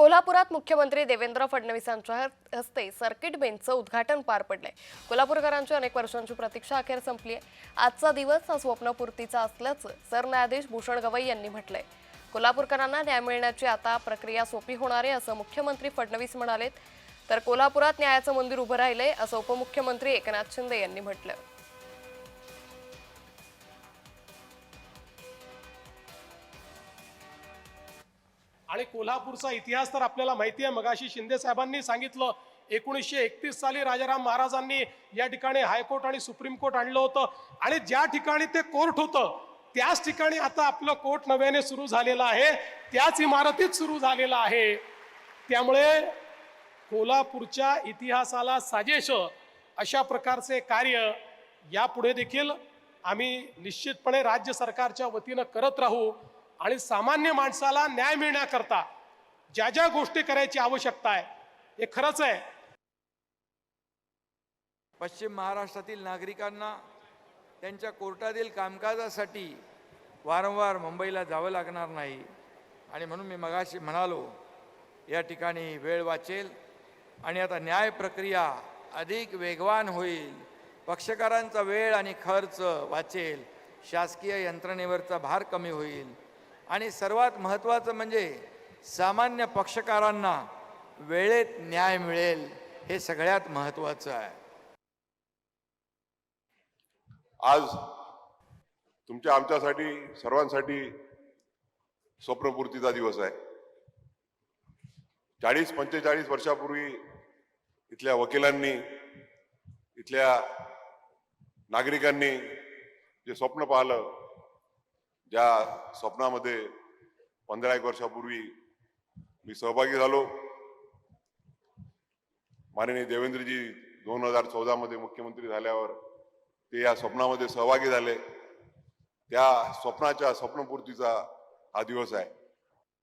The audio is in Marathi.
कोल्हापुरात मुख्यमंत्री देवेंद्र फडणवीसांच्या हस्ते सर्किट बेंचचं उद्घाटन पार पडलंय. कोल्हापूरकरांची अनेक वर्षांची प्रतीक्षा अखेर संपली आहे आजचा दिवस हा स्वप्नपूर्तीचा असल्याचं सरन्यायाधीश भूषण गवई यांनी म्हटलंय. कोल्हापूरकरांना न्याय मिळण्याची आता प्रक्रिया सोपी होणार आहे असं मुख्यमंत्री फडणवीस म्हणालेत. तर कोल्हापुरात न्यायाचं मंदिर उभं राहिलंय असं उपमुख्यमंत्री एकनाथ शिंदे यांनी म्हटलं आणि कोल्हापूरचा इतिहास तर आपल्याला माहिती आहे. मगाशी शिंदे साहेबांनी सांगितलं एकोणीसशे एकतीस साली राजाराम महाराजांनी या ठिकाणी हायकोर्ट आणि सुप्रीम कोर्ट आणलं होतं. आणि ज्या ठिकाणी ते कोर्ट होतं त्याच ठिकाणी आता आपलं कोर्ट नव्याने सुरू झालेलं आहे. त्याच इमारतीत सुरू झालेलं आहे. त्यामुळे कोल्हापूरच्या इतिहासाला साजेश अशा प्रकारचे कार्य यापुढे देखील आम्ही निश्चितपणे राज्य सरकारच्या वतीनं करत राहू. आणि सामान्य माणसाला न्याय मिळण्याकरता ज्या ज्या गोष्टी करायची आवश्यकता आहे हे खरंच आहे. पश्चिम महाराष्ट्रातील नागरिकांना त्यांच्या कोर्टातील कामकाजासाठी वारंवार मुंबईला जावं लागणार नाही. आणि म्हणून मी मगाशी म्हणालो या ठिकाणी वेळ वाचेल आणि आता न्याय प्रक्रिया अधिक वेगवान होईल. पक्षकारांचा वेळ आणि खर्च वाचेल. शासकीय यंत्रणेवरचा भार कमी होईल. आणि सर्वात महत्त्वाचं म्हणजे सामान्य पक्षकारांना वेळेत न्याय मिळेल हे सगळ्यात महत्त्वाचं आहे. आज तुमच्या आमच्यासाठी सर्वांसाठी स्वप्नपूर्तीचा दिवस आहे. चाळीस पंचेचाळीस वर्षापूर्वी इथल्या वकिलांनी इथल्या नागरिकांनी जे स्वप्न पाहिलं ज्या स्वप्नामध्ये पंधरा एक वर्षापूर्वी मी सहभागी झालो. माननीय देवेंद्रजी दोन हजार चौदामध्ये मुख्यमंत्री झाल्यावर ते या स्वप्नामध्ये सहभागी झाले. त्या स्वप्नाच्या स्वप्नपूर्तीचा हा दिवस आहे.